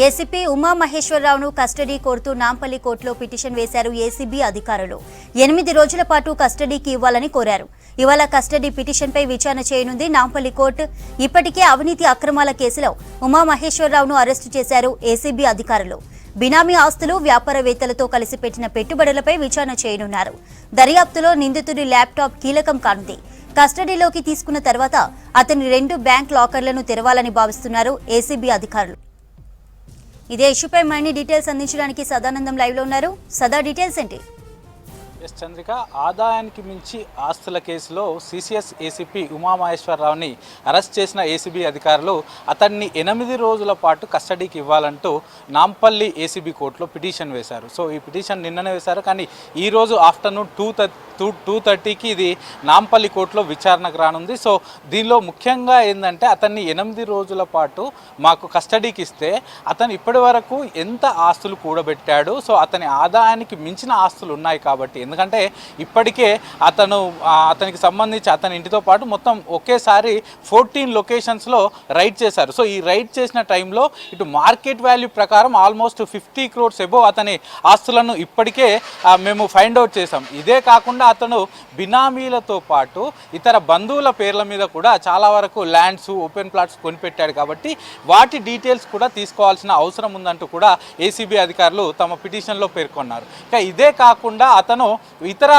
ACP ఉమామహేశ్వరరావును custody కోరుతూ నాంపల్లి కోర్టులో petition వేశారు ఏసీబీ అధికారులు. ఎనిమిది రోజుల పాటు కస్టడీకి ఇవ్వాలని కోరారు. ఇవాళ కస్టడీ పిటిషన్పై విచారణ చేయనుంది నాంపల్లి కోర్టు. ఇప్పటికే అవినీతి అక్రమాల కేసులో ఉమామహేశ్వరరావును అరెస్టు చేశారు ఏసీబీ అధికారులు. బినామీ ఆస్తులు వ్యాపారవేత్తలతో కలిసి పెట్టిన పెట్టుబడులపై విచారణ చేయనున్నారు. దర్యాప్తులో నిందితుడి ల్యాప్టాప్ కీలకం కానుంది. కస్టడీలోకి తీసుకున్న తర్వాత అతని రెండు బ్యాంక్ లాకర్లను తెరవాలని భావిస్తున్నారు ఏసీబీ అధికారులు. ఇదే ఇష్యూపై మరిన్ని డీటెయిల్స్ అందించడానికి సదానందం లైవ్లో ఉన్నారు. సదా డీటెయిల్స్ ఏంటి? ఎస్ చంద్రిక ఆదాయానికి మించి ఆస్తుల కేసులో సిసిఎస్ ఏసీపీ ఉమామహేశ్వరరావుని అరెస్ట్ చేసిన ఏసీబీ అధికారులు అతన్ని ఎనిమిది రోజుల పాటు కస్టడీకి ఇవ్వాలంటూ నాంపల్లి ఏసీబీ కోర్టులో పిటిషన్ వేశారు. సో ఈ పిటిషన్ నిన్ననే వేశారు. కానీ ఈరోజు ఆఫ్టర్నూన్ టూ టూ టూ థర్టీకి ఇది నాంపల్లి కోర్టులో విచారణకు రానుంది. సో దీనిలో ముఖ్యంగా ఏంటంటే అతన్ని ఎనిమిది రోజుల పాటు మాకు కస్టడీకి ఇస్తే అతను ఇప్పటి వరకు ఎంత ఆస్తులు కూడబెట్టాడు? సో అతని ఆదాయానికి మించిన ఆస్తులు ఉన్నాయి కాబట్టి ఎందుకంటే ఇప్పటికే అతను అతనికి సంబంధించి అతని ఇంటితో పాటు మొత్తం ఒకేసారి ఫోర్టీన్ లొకేషన్స్లో రైడ్ చేశారు. సో ఈ రైడ్ చేసిన టైంలో ఇటు మార్కెట్ వాల్యూ ప్రకారం ఆల్మోస్ట్ ఫిఫ్టీ క్రోర్స్ ఎబో అతని ఆస్తులను ఇప్పటికే మేము ఫైండ్ అవుట్ చేసాం ఇదే కాకుండా అతను బినామీలతో పాటు ఇతర బంధువుల పేర్ల మీద కూడా చాలా వరకు ల్యాండ్స్ ఓపెన్ ప్లాట్స్ కొనిపెట్టాడు కాబట్టి వాటి డీటెయిల్స్ కూడా తీసుకోవాల్సిన అవసరం ఉందంటూ కూడా ఏసీబీ అధికారులు తమ పిటిషన్లో పేర్కొన్నారు. ఇక ఇదే కాకుండా అతను ఇతర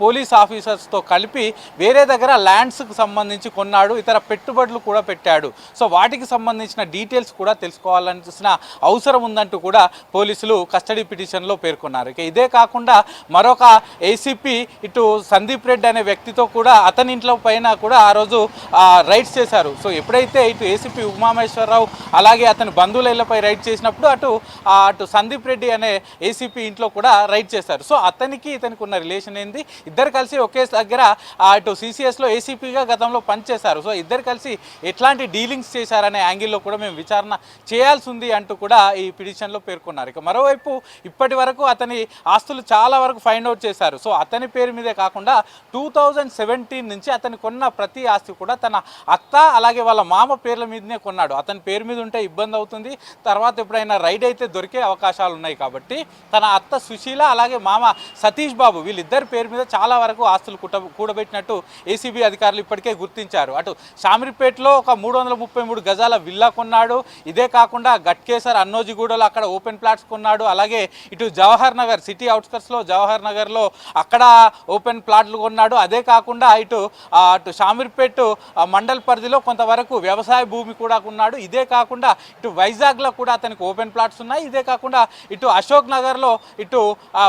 పోలీస్ ఆఫీసర్స్తో కలిపి వేరే దగ్గర ల్యాండ్స్కి సంబంధించి కొన్నాడు ఇతర పెట్టుబడులు కూడా పెట్టాడు. సో వాటికి సంబంధించిన డీటెయిల్స్ కూడా తెలుసుకోవాలనిసిన అవసరం ఉందంటూ కూడా పోలీసులు కస్టడీ పిటిషన్లో పేర్కొన్నారు. ఇక ఇదే కాకుండా మరొక ఏసీపీ ఇటు సందీప్ రెడ్డి అనే వ్యక్తితో కూడా అతని ఇంట్లో పైన కూడా ఆ రోజు రైడ్స్ చేశారు. సో ఎప్పుడైతే ఇటు ఏసీపీ ఉమామేశ్వరరావు అలాగే అతని బంధువుల ఇళ్ళపై రైడ్ చేసినప్పుడు అటు అటు సందీప్ రెడ్డి అనే ఏసీపీ ఇంట్లో కూడా రైడ్ చేశారు. సో అతనికి ఇతనికి ఉన్న రిలేషన్ ఏంది? ఇద్దరు కలిసి ఒకే దగ్గర అటు సీసీఎస్లో సిసిఎస్లో ఏసీపీగా గతంలో పనిచేశారు. సో ఇద్దరు కలిసి ఎట్లాంటి డీలింగ్స్ చేశారనే యాంగిల్లో కూడా మేము విచారణ చేయాల్సి ఉంది అంటూ కూడా ఈ పిటిషన్లో పేర్కొన్నారు. ఇక మరోవైపు ఇప్పటి వరకు అతని ఆస్తులు చాలా వరకు ఫైండ్ అవుట్ చేశారు. సో అతని పేరు మీదే కాకుండా టూ థౌజండ్ సెవెంటీన్ నుంచి అతను కొన్న ప్రతి ఆస్తి కూడా తన అత్త అలాగే వాళ్ళ మామ పేర్ల మీదనే కొన్నాడు. అతని పేరు మీద ఉంటే ఇబ్బంది అవుతుంది. తర్వాత ఎప్పుడైనా రైడ్ అయితే దొరికే అవకాశాలు ఉన్నాయి కాబట్టి తన అత్త సుశీల అలాగే మామ సతీష్ బాబు వీళ్ళిద్దరి పేరు మీద చాలా వరకు ఆస్తులు కుట కూడబెట్టినట్టు ఏసీబీ అధికారులు ఇప్పటికే గుర్తించారు. అటు షామిరిపేటలో ఒక మూడు వందల ముప్పై మూడు గజాల విల్లా కొన్నాడు. ఇదే కాకుండా గట్కేసర్ అన్నోజిగూడలో అక్కడ ఓపెన్ ప్లాట్స్ కొన్నాడు. అలాగే ఇటు జవహర్ నగర్ సిటీ అవుట్స్కట్స్లో జవహర్ నగర్లో అక్కడ ఓపెన్ ప్లాట్లు కొన్నాడు. అదే కాకుండా ఇటు అటు షామీర్పేట్ మండల్ పరిధిలో కొంతవరకు వ్యవసాయ భూమి కూడా ఉన్నాడు ఇదే కాకుండా ఇటు వైజాగ్లో కూడా అతనికి ఓపెన్ ప్లాట్స్ ఉన్నాయి. ఇదే కాకుండా ఇటు అశోక్ నగర్లో ఇటు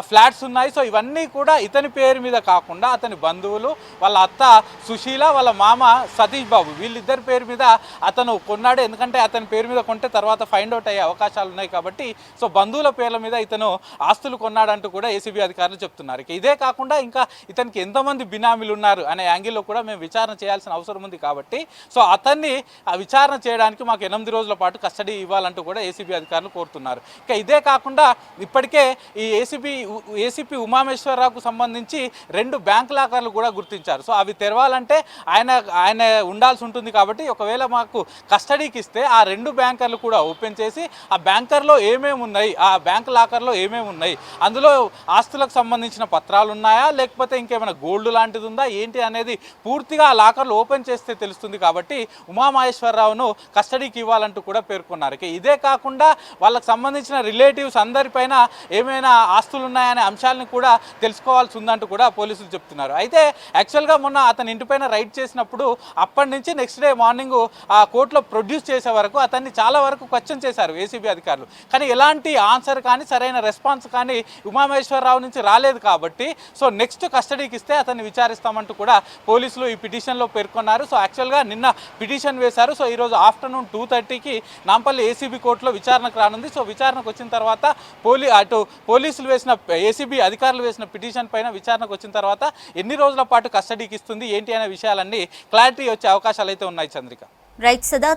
ఫ్లాట్స్ ఉన్నాయి. సో ఇవన్నీ కూడా ఇతని పేరు మీద కాకుండా అతని బంధువులు వాళ్ళ అత్త సుశీల వాళ్ళ మామ సతీష్ బాబు వీళ్ళిద్దరి పేరు మీద అతను కొన్నాడు. ఎందుకంటే అతని పేరు మీద కొంటే తర్వాత ఫైండ్ అవుట్ అయ్యే అవకాశాలు ఉన్నాయి కాబట్టి సో బంధువుల పేర్ల మీద ఇతను ఆస్తులు కొన్నాడంటూ కూడా ఏసీబీ అధికారులు చెప్తున్నారు. ఇదే కాకుండా ఇంకా ఇతనికి ఎంతమంది బినామీలు ఉన్నారు అనే యాంగిల్లో కూడా మేము విచారణ చేయాల్సిన అవసరం ఉంది కాబట్టి సో అతన్ని ఆ విచారణ చేయడానికి మాకు ఎనిమిది రోజుల పాటు కస్టడీ ఇవ్వాలంటూ కూడా ఏసీబీ అధికారులు కోరుతున్నారు. ఇక ఇదే కాకుండా ఇప్పటికే ఈ ఏసీబీ ఏసీపీ ఉమామేశ్వరరావుకు సంబంధించి రెండు బ్యాంక్ లాకర్లు కూడా గుర్తించారు. సో అవి తెరవాలంటే ఆయన ఆయన ఉండాల్సి ఉంటుంది కాబట్టి ఒకవేళ మాకు కస్టడీకి ఇస్తే ఆ రెండు బ్యాంకర్లు కూడా ఓపెన్ చేసి ఆ బ్యాంకర్లో ఏమేమి ఉన్నాయి ఆ బ్యాంక్ లాకర్లో ఏమేమి ఉన్నాయి అందులో ఆస్తులకు సంబంధించిన పత్రాలు ఉన్నాయా లేకపోతే ఇంకేమైనా గోల్డ్ లాంటిది ఉందా ఏంటి అనేది పూర్తిగా ఆ లాకర్లు ఓపెన్ చేస్తే తెలుస్తుంది కాబట్టి ఉమామహేశ్వరరావును కస్టడీకి ఇవ్వాలంటూ కూడా పేర్కొన్నారు. ఇదే కాకుండా వాళ్ళకు సంబంధించిన రిలేటివ్స్ అందరిపైన ఏమైనా ఆస్తులు ఉన్నాయనే అంశాలను కూడా తెలుసుకోవాల్సి ఉందంటూ కూడా పోలీసులు చెప్తున్నారు. అయితే యాక్చువల్గా మొన్న అతని ఇంటిపైన రైడ్ చేసినప్పుడు అప్పటి నుంచి నెక్స్ట్ డే మార్నింగ్ ఆ కోర్టులో ప్రొడ్యూస్ చేసే వరకు అతన్ని చాలా వరకు క్వశ్చన్ చేశారు ఏసీబీ అధికారులు. కానీ ఎలాంటి ఆన్సర్ కానీ సరైన రెస్పాన్స్ కానీ ఉమామేశ్వరరావు నుంచి రాలేదు కాబట్టి సో నెక్స్ట్ కస్టడీకి ఇస్తే అతన్ని విచారిస్తామంటూ కూడా పోలీసులు ఈ పిటిషన్లో పేర్కొన్నారు. సో యాక్చువల్గా నిన్న పిటిషన్ వేశారు. సో ఈరోజు ఆఫ్టర్నూన్ టూ థర్టీకి నాంపల్లి ఏసీబీ కోర్టులో విచారణకు రానుంది. సో విచారణకు వచ్చిన తర్వాత పోలీ అటు పోలీసులు వేసిన ఏసీబీ అధికారులు వేసిన పిటిషన్ పైన విచారణకు వచ్చిన తర్వాత ఎన్ని రోజుల పాటు కస్టడీకి ఇస్తుంది ఏంటి అనే విషయాలన్నీ క్లారిటీ వచ్చే అవకాశాలు అయితే ఉన్నాయి చంద్రిక. రైట్ సదా